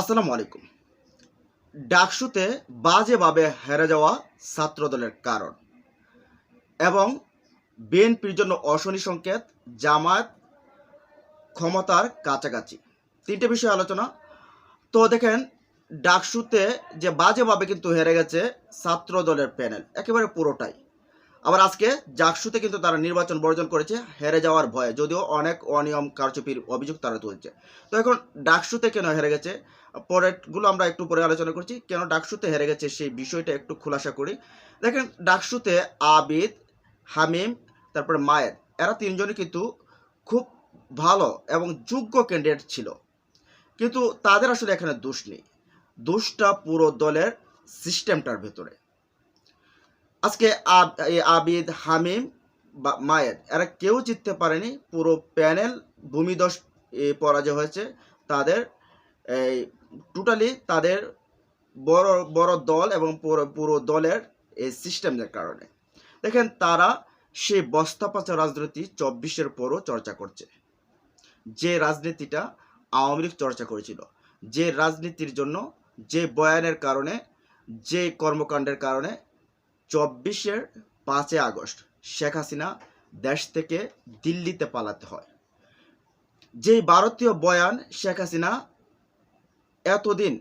আসসালামু আলাইকুম। ডাকসুতে বাজেভাবে হেরে যাওয়া ছাত্রদলের কারণ এবং বিএনপির জন্য অশনি সংকেত, জামায়াত ক্ষমতার কাছাকাছি। তিনটে বিষয় আলোচনা। তো দেখেন, ডাকসুতে যে বাজেভাবে কিন্তু হেরে গেছে ছাত্র দলের প্যানেল, একেবারে পুরোটাই। আবার আজকে জাকসুতে কিন্তু তারা নির্বাচন বর্জন করেছে, হেরে যাওয়ার ভয়ে। যদিও অনেক অনিয়ম কারচুপির অভিযোগ তারা তুলছে। তো এখন ডাকসুতে কেন হেরে গেছে? পরেরগুলো আমরা একটু পরে আলোচনা করছি। কেন ডাকসুতে হেরে গেছে সেই বিষয়টা একটু খোলাসা করি। দেখেন, ডাকসুতে আবিদ, হামিম, তারপরে মায়ের। এরা তিনজনই কিন্তু খুব ভালো এবং যোগ্য ক্যান্ডিডেট ছিল। কিন্তু তাদের আসলে এখানে দোষ নেই। দোষটা পুরো দলের সিস্টেমটার ভেতরে। আজকে আব- আবিদ, হামিম বা মায়ের, এরা কেউ জিততে পারেনি। পুরো প্যানেল ভূমিদশ পরাজয় হয়েছে। তাদের, এই টোটালি তাদের বড় বড় দল এবং পুরো পুরো দলের এই সিস্টেমের কারণে। দেখেন তারা সেই বস্তাপচা রাজনীতি চব্বিশের পরও চর্চা করছে। যে রাজনীতিটা আওয়ামী লীগ চর্চা করেছিল, যে রাজনীতির জন্য যে বয়ানের কারণে, যে কর্মকাণ্ডের কারণে চব্বিশের পাঁচই আগস্ট শেখ হাসিনা দেশ থেকে দিল্লিতে পালাতে হয়। যেই ভারতীয় বয়ান শেখ হাসিনা এতদিন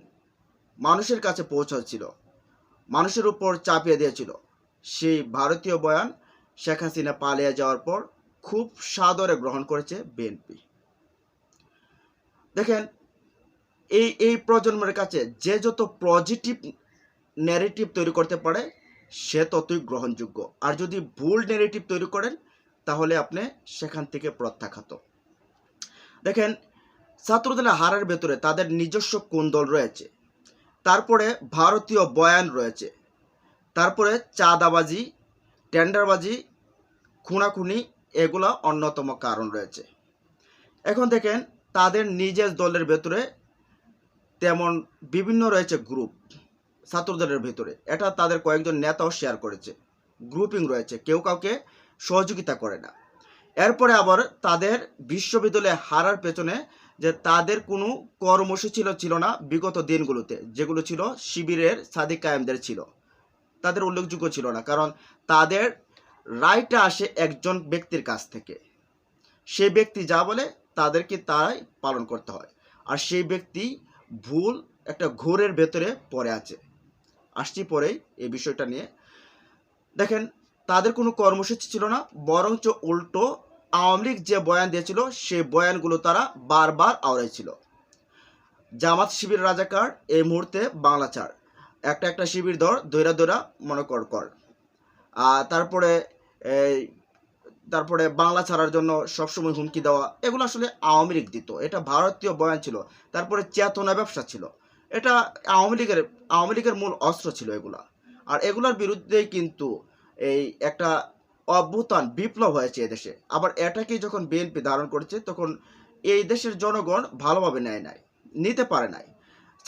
মানুষের কাছে পৌঁছাচ্ছিল, মানুষের উপর চাপিয়ে দিয়েছিল, সেই ভারতীয় বয়ান শেখ হাসিনা পালিয়ে যাওয়ার পর খুব সাদরে গ্রহণ করেছে বিএনপি। দেখেন, এই এই প্রজন্মের কাছে যে যত পজিটিভ ন্যারেটিভ তৈরি করতে পারে সে ততই গ্রহণযোগ্য। আর যদি ভুল নেগেটিভ তৈরি করেন, তাহলে আপনি সেখান থেকে প্রত্যাখ্যাত। দেখেন ছাত্রদলের হারের ভেতরে তাদের নিজস্ব কোন্দল রয়েছে? তারপরে ভারতীয় বয়ান রয়েছে। তারপরে চাঁদাবাজি, টেন্ডারবাজি, খুনাখুনি এগুলা অন্যতম কারণ রয়েছে। এখন দেখেন, তাদের নিজের দলের ভেতরে তেমন বিভিন্ন রয়েছে গ্রুপ ছাত্রদলের ভেতরে। এটা তাদের কয়েকজন নেতাও শেয়ার করেছে। গ্রুপিং রয়েছে। কেউ কাউকে সহযোগিতা করে না। এরপরে আবার তাদের বিশ্ববিদ্যালয়ে হারার পেছনে যে তাদের কোনো কর্মসূচি ছিল না বিগত দিনগুলোতে, যেগুলো ছিল শিবিরের সাদিক কায়েমদের ছিল। তাদের উল্লেখযোগ্য ছিল না, কারণ তাদের রায়টা আসে একজন ব্যক্তির কাছ থেকে। সেই ব্যক্তি যা বলে, তাদেরকে তারাই পালন করতে হয়। আর সেই ব্যক্তি ভুল একটা ঘোরের ভেতরে পড়ে আছে। আসছি পরেই এই বিষয়টা নিয়ে। দেখেন, তাদের কোনো কর্মসূচি ছিল না, বরঞ্চ উল্টো আওয়ামী লীগ যে বয়ান দিয়েছিল, সেই বয়ানগুলো তারা বারবার আওড়াইছিল। জামাত শিবির রাজাকার, এই মুহূর্তে বাংলা ছাড়। একটা একটা শিবির ধর দৈরা দৈরা মনে কর কর। আর তারপরে এই, তারপরে বাংলা ছাড়ার জন্য সবসময় হুমকি দেওয়া, এগুলো আসলে আওয়ামী লীগ দিত। এটা ভারতীয় বয়ান ছিল। তারপরে চেতনা ব্যবসা ছিল। এটা আওয়ামী লীগের আওয়ামী লীগের মূল অস্ত্র ছিল এগুলা। আর এগুলার বিরুদ্ধেই কিন্তু এই একটা অভ্যুত্থান বিপ্লব হয়েছে এদেশে। আবার এটাকেই যখন বিএনপি ধারণ করেছে, তখন এই দেশের জনগণ ভালোভাবে নেয় নাই, নিতে পারে নাই।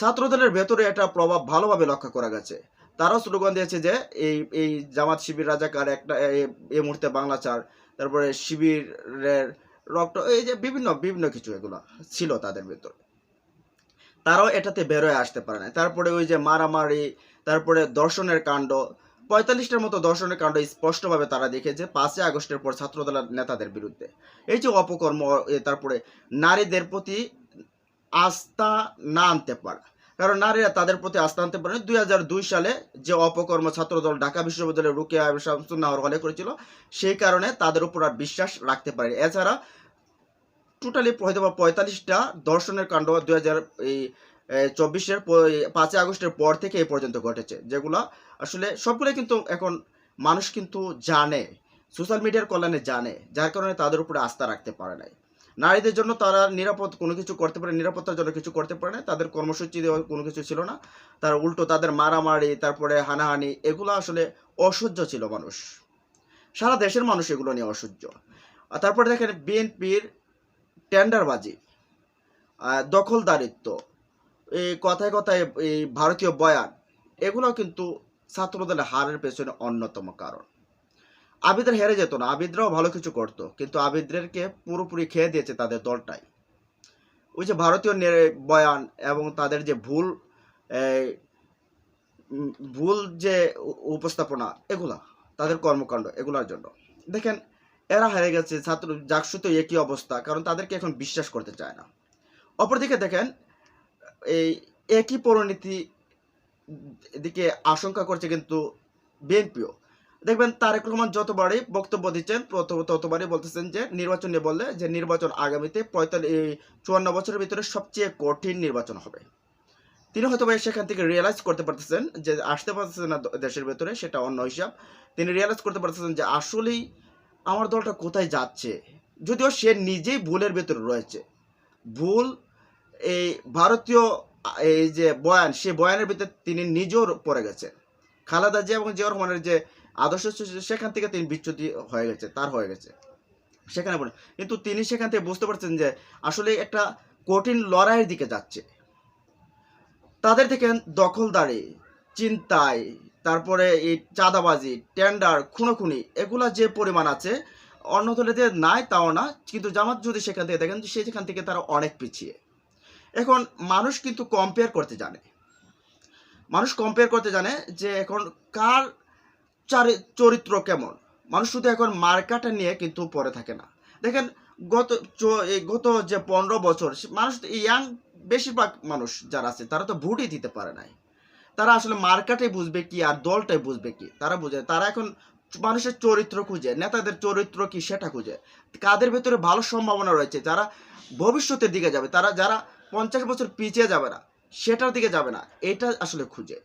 ছাত্রদলের ভেতরে এটা প্রভাব ভালোভাবে লক্ষ্য করা গেছে। তারাও স্লোগান দিয়েছে যে, এই এই জামাত শিবির রাজাকার একটা এই- মুহূর্তে বাংলা চার তারপরে শিবিরের রক্ত, এই যে বিভিন্ন বিভিন্ন কিছু এগুলো ছিল তাদের ভেতরে। তারাও এটাতে বেরোয় আসতে পারে না তারপরে ওই যে মারামারি, তারপরে দর্শনের কাণ্ড, পঁয়তাল্লিশটার মতো দর্শনের কাণ্ড স্পষ্টভাবে তারা দেখেছে পাঁচই আগস্টের পর ছাত্রদলের নেতাদের বিরুদ্ধে। এই যে অপকর্ম তারপরে নারীদের প্রতি আস্থা না আনতে পারা। কারণ নারীরা তাদের প্রতি আস্থা আনতে পারেন দুই হাজার দুই সালে যে অপকর্ম ছাত্রদল ঢাকা বিশ্ববিদ্যালয়ে রুকিয়া শামসুন্নাহর হলে করেছিল, সেই কারণে তাদের উপর আর বিশ্বাস রাখতে পারে এছাড়া টোটালি হয়তো বা পঁয়তাল্লিশটা দর্শনের কাণ্ড দু হাজার এই চব্বিশের পাঁচই আগস্টের পর থেকে এই পর্যন্ত ঘটেছে, যেগুলো আসলে সবগুলোই কিন্তু এখন মানুষ কিন্তু জানে, সোশ্যাল মিডিয়ার কল্যাণে জানে, যার কারণে তাদের উপরে আস্থা রাখতে পারে নাই। নারীদের জন্য তারা নিরাপদ কোনো কিছু করতে পারে, নিরাপত্তার জন্য কিছু করতে পারে না তাদের কর্মসূচি কোনো কিছু ছিল না, তার উল্টো তাদের মারামারি, তারপরে হানাহানি, এগুলো আসলে অসহ্য ছিল মানুষ। সারা দেশের মানুষ এগুলো নিয়ে অসহ্য। তারপরে দেখেন, বিএনপির টেন্ডারবাজি দখলদারিত্ব, এই কথায় কথায় এই ভারতীয় বয়ান, এগুলো কিন্তু ছাত্রদের হারের পেছনে অন্যতম কারণ। আবিদের হেরে যেত না, আবিদরাও ভালো কিছু করতো, কিন্তু আবিদদেরকে পুরোপুরি খেয়ে দিয়েছে তাদের দলটাই। ওই যে ভারতীয় বয়ান এবং তাদের যে ভুল ভুল যে উপস্থাপনা, এগুলা, তাদের কর্মকাণ্ড, এগুলোর জন্য। দেখেন এরা হেরে গেছে, ছাত্র জাকসু তো একই অবস্থা? কারণ তাদেরকে এখন বিশ্বাস করতে চায় না। অপরদিকে দেখেন, এই একই পরিণতি দিকে আশঙ্কা করছে কিন্তু বিএনপিও। দেখবেন তারেক রহমান যতবারই বক্তব্য দিচ্ছেন তত- ততবারই বলতেছেন যে, নির্বাচন নিয়ে বললে যে নির্বাচন আগামীতে পঁয়তাল্লিশ চুয়ান্ন বছরের ভিতরে সবচেয়ে কঠিন নির্বাচন হবে। তিনি হয়তো বা সেখান থেকে রিয়েলাইজ করতে পারতেছেন যে, আসতে পারতেছেন না দেশের ভেতরে, সেটা অন্য হিসাব। তিনি রিয়েলাইজ করতে পারতেছেন যে, আসলেই আমার দলটা কোথায় যাচ্ছে? যদিও সে নিজেই ভুলের ভেতরে রয়েছে। ভুল, এই ভারতীয়, এই যে বয়ান, সে বয়ানের ভিতরে তিনি নিজেও পড়ে গেছে খালেদা জিয়া এবং জিয়া রহমানের যে আদর্শ সেখান থেকে তিনি বিচ্যুতি হয়ে গেছে, তার হয়ে গেছে। সেখানে পড়ে কিন্তু তিনি সেখান থেকে বুঝতে পারছেন যে আসলে একটা কঠিন লড়াইয়ের দিকে যাচ্ছে। তাদের থেকে দখলদারি, চিন্তায় তারপরে এই চাঁদাবাজি টেন্ডার খুনোখুনি, এগুলা যে পরিমাণ আছে, অন্য দলেতে নাই তাও না, কিন্তু জামাত যদি সেখান থেকে দেখেন সেখান থেকে তারা অনেক পিছিয়ে। এখন মানুষ কিন্তু কম্পেয়ার করতে জানে। মানুষ কম্পেয়ার করতে জানে যে এখন কার চারি- চরিত্র কেমন। মানুষ শুধু এখন মার্কাটা নিয়ে কিন্তু পড়ে থাকে না। দেখেন গত গত যে পনেরো বছর, মানুষ ইয়াং বেশিরভাগ মানুষ যারা আছে, তারা তো ভোটই দিতে পারে নাই। তারা আসলে মার্কাটাই বুঝবে কি আর দলটাই বুঝবে কি? তারা বুঝে। তারা এখন মানুষের চরিত্র খুঁজে, নেতাদের চরিত্র কি সেটা খুঁজে। কাদের ভেতরে ভালো সম্ভাবনা রয়েছে? যারা ভবিষ্যতের দিকে যাবে, তারা, যারা পঞ্চাশ বছর পিছিয়ে যাবে না, সেটার দিকে যাবে না, এটা আসলে খুঁজে।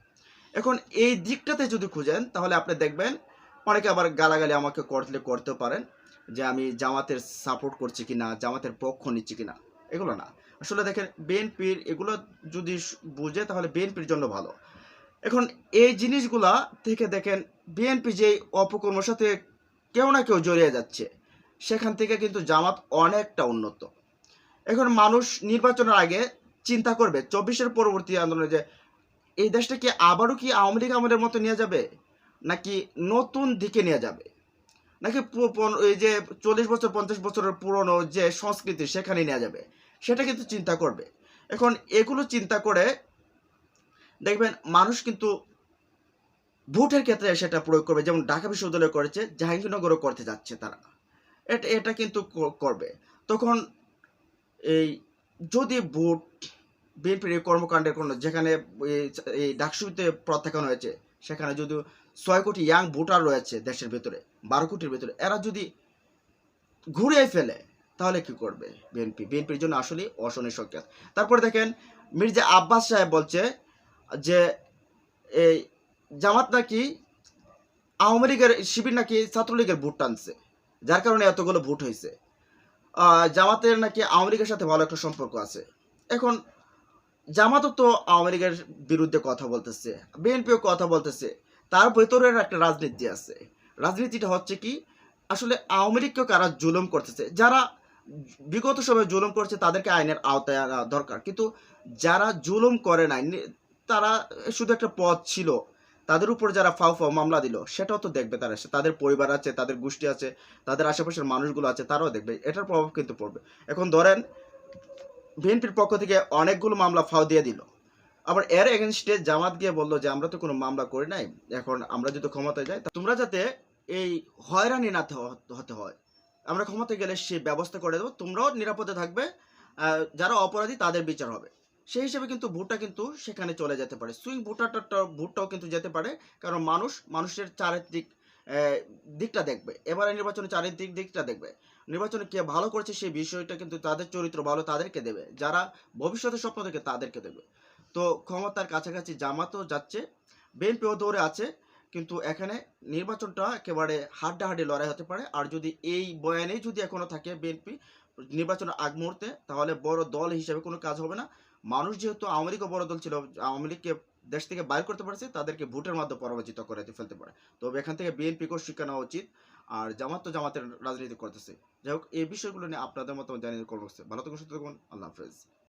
এখন এই দিকটাতে যদি খুঁজেন, তাহলে আপনি দেখবেন অনেকে আবার গালাগালি আমাকে করলে করতে পারেন যে আমি জামাতের সাপোর্ট করছি কি না জামাতের পক্ষ নিচ্ছি কি না এগুলো না। আসলে দেখেন বিএনপির এগুলো যদি বুঝে, তাহলে বিএনপির জন্য ভালো। এখন এই জিনিসগুলা থেকে দেখেন বিএনপি যে অপকর্মের সাথে কেউ না কেউ জড়িয়ে যাচ্ছে, সেখান থেকে কিন্তু জামাত অনেকটা উন্নত। এখন মানুষ নির্বাচনের আগে চিন্তা করবে, চব্বিশের পরবর্তী আন্দোলনে যে এই দেশটা কি আবারও কি আওয়ামী লীগ আমাদের মতো নিয়ে যাবে? নাকি নতুন দিকে নিয়ে যাবে? নাকি এই যে চল্লিশ বছর, পঞ্চাশ বছরের পুরনো যে সংস্কৃতি সেখানে নিয়ে যাবে? সেটা কিন্তু চিন্তা করবে। এখন এগুলো চিন্তা করে দেখবেন মানুষ কিন্তু ভোটের ক্ষেত্রে সেটা প্রয়োগ করবে। যেমন ঢাকা বিশ্ববিদ্যালয় করেছে, জাহাঙ্গীরনগরও করতে যাচ্ছে তারা। এটা এটা কিন্তু করবে। তখন এই যদি ভোট বিএনপির কর্মকাণ্ডের কোনো যেখানে এই- ডাকসুবিতে প্রত্যাখ্যান হয়েছে, সেখানে যদি ছয় কোটি ইয়াং ভোটার রয়েছে দেশের ভেতরে, বারো কোটির ভেতরে, এরা যদি ঘুরিয়ে ফেলে তাহলে কি করবে? বিএনপি। বিএনপির জন্য আসলে অশনি সংকেত। তারপরে দেখেন, মির্জা আব্বাস সাহেব বলছে যে, এই জামাত নাকি আওয়ামী লীগের শিবির নাকি ছাত্রলীগের ভোট টানছে, যার কারণে এতগুলো ভোট হয়েছে। জামাতের নাকি আওয়ামী লীগের সাথে ভালো একটা সম্পর্ক আছে। এখন, জামাতও তো আওয়ামী লীগের বিরুদ্ধে কথা বলতেছে, বিএনপিও কথা বলতেছে, তার ভেতরের একটা রাজনীতি আছে। রাজনীতিটা হচ্ছে কি, আসলে আওয়ামী লীগকেও কারা জুলুম করতেছে, যারা বিগত সময়ে জুলুম করছে, তাদেরকে আইনের আওতায় দরকার। কিন্তু যারা জুলুম করে নাই তারা শুধু একটা পথ ছিল। তাদের উপর যারা ফাও ফাও মামলা দিল, সেটাও তো দেখবে তারা তাদের পরিবার আছে, তাদের গোষ্ঠী আছে, তাদের আশেপাশের মানুষগুলো আছে, তারাও দেখবে। এটার প্রভাব কিন্তু পড়বে। এখন ধরেন, বিএনপির পক্ষ থেকে অনেকগুলো মামলা ফাও দিয়ে দিল। আবার এর এগেনস্টে জামাত গিয়ে বলল যে, আমরা তো কোনো মামলা করি নাই। এখন আমরা যদি ক্ষমতায় যাই তোমরা যাতে এই হয়রানি না হতে হয়। আমরা ক্ষমতায় গেলে সে ব্যবস্থা করে দেবো, তোমরাও নিরাপদে থাকবে যারা অপরাধী তাদের বিচার হবে। সেই হিসেবে কিন্তু ভোটটা কিন্তু সেখানে চলে যেতে পারে। সুইং ভোটারটা ভোটটাও কিন্তু যেতে পারে, কারণ মানুষ, মানুষের চারিত্রিক দিকটা দেখবে। এবারে নির্বাচনে চারিত্রিক দিকটা দেখবে। নির্বাচনে কে ভালো করছে সেই বিষয়টা কিন্তু তাদের চরিত্র ভালো তাদেরকে দেবে। যারা ভবিষ্যতের স্বপ্ন দেখে তাদেরকে দেবে। তো ক্ষমতার কাছাকাছি জামাতও যাচ্ছে, বিএনপিও দৌড়ে আছে কিন্তু এখানে নির্বাচনটা একেবারে হাড্ডাহাড্ডি লড়াই হতে পারে। আর যদি এই বয়ানেই যদি এখনও থাকে বিএনপি নির্বাচনের আগ মুহূর্তে, তাহলে বড় দল হিসেবে কোনো কাজ হবে না। মানুষ যেহেতু আওয়ামী লীগও বড় দল ছিল, আওয়ামী লীগকে দেশ থেকে বাইর করতে পারছে, তাদেরকে ভোটের মাধ্যমে পরাজিত করে ফেলতে পারে। তবে এখান থেকে বিএনপিকেও শিক্ষা নেওয়া উচিত, আর জামাত তো জামাতের রাজনীতি করতেছে। যাই হোক, এই বিষয়গুলো নিয়ে আপনাদের মতো জানিয়ে কর্মসূচি ভালো থাকুন, সুস্থ থাকুন, আল্লাহ হাফেজ।